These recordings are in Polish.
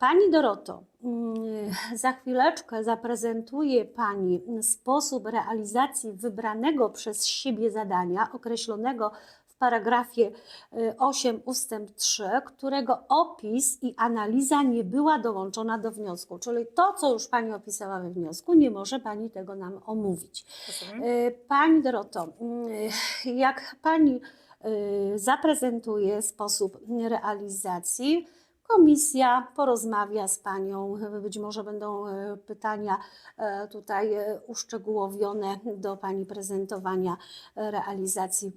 Pani Doroto, mm, za chwileczkę zaprezentuje Pani sposób realizacji wybranego przez siebie zadania określonego w paragrafie y, 8 ustęp 3, którego opis i analiza nie była dołączona do wniosku. Czyli to, co już Pani opisała we wniosku, nie może Pani tego nam omówić. Rozumiem. Y, Pani Doroto, y, jak Pani y, zaprezentuje sposób realizacji, komisja porozmawia z Panią. Być może będą y, pytania e, tutaj e, uszczegółowione do Pani prezentowania e, realizacji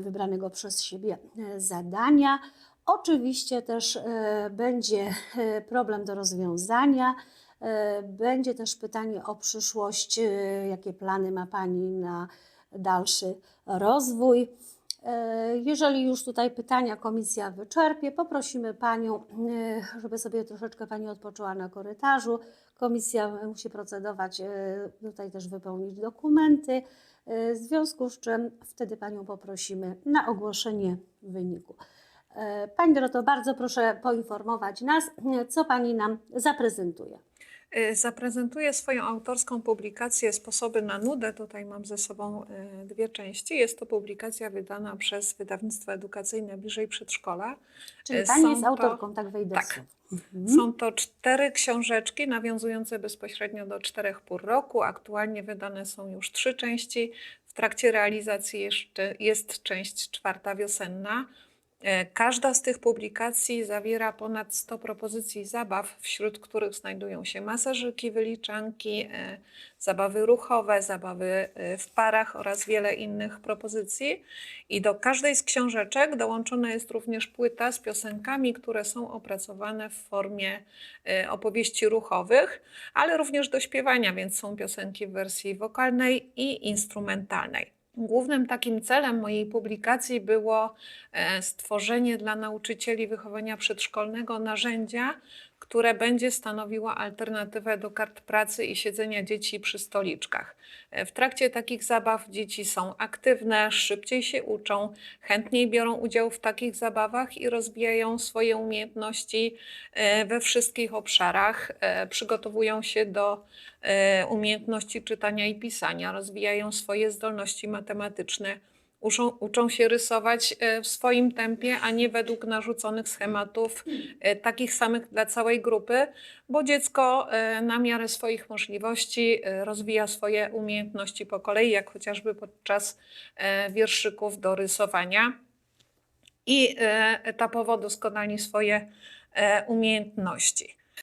wybranego przez siebie e, zadania. Oczywiście też e, będzie e, problem do rozwiązania. E, Będzie też pytanie o przyszłość, e, jakie plany ma Pani na dalszy rozwój. E, Jeżeli już tutaj pytania komisja wyczerpie, poprosimy Panią, e, żeby sobie troszeczkę Pani odpoczęła na korytarzu. Komisja musi procedować, e, tutaj też wypełnić dokumenty, w związku z czym wtedy Panią poprosimy na ogłoszenie wyniku. Pani Doroto, bardzo proszę poinformować nas, co Pani nam zaprezentuje. Y, Zaprezentuję swoją autorską publikację Sposoby na nudę. Tutaj mam ze sobą y, dwie części. Jest to publikacja wydana przez wydawnictwo edukacyjne Bliżej Przedszkola. Czyli E, Pani są jest to- autorką, tak wejdę tak. Mhm. Są to cztery książeczki nawiązujące bezpośrednio do czterech pór roku. Aktualnie wydane są już trzy części. W trakcie realizacji jeszcze jest część czwarta wiosenna. E, Każda z tych publikacji zawiera ponad 100 propozycji zabaw, wśród których znajdują się masażyki, wyliczanki, e, zabawy ruchowe, zabawy e, w parach oraz wiele innych propozycji. I do każdej z książeczek dołączona jest również płyta z piosenkami, które są opracowane w formie opowieści ruchowych, ale również do śpiewania, więc są piosenki w wersji wokalnej i instrumentalnej. Głównym takim celem mojej publikacji było e, stworzenie dla nauczycieli wychowania przedszkolnego narzędzia, które będzie stanowiło alternatywę do kart pracy i siedzenia dzieci przy stoliczkach. E, W trakcie takich zabaw dzieci są aktywne, szybciej się uczą, chętniej biorą udział w takich zabawach i rozwijają swoje umiejętności e, we wszystkich obszarach. E, Przygotowują się do umiejętności czytania i pisania, rozwijają swoje zdolności matematyczne. Uczą, się rysować e, w swoim tempie, a nie według narzuconych schematów, e, takich samych dla całej grupy, bo dziecko e, na miarę swoich możliwości rozwija swoje umiejętności po kolei, jak chociażby podczas wierszyków do rysowania i etapowo doskonali swoje umiejętności.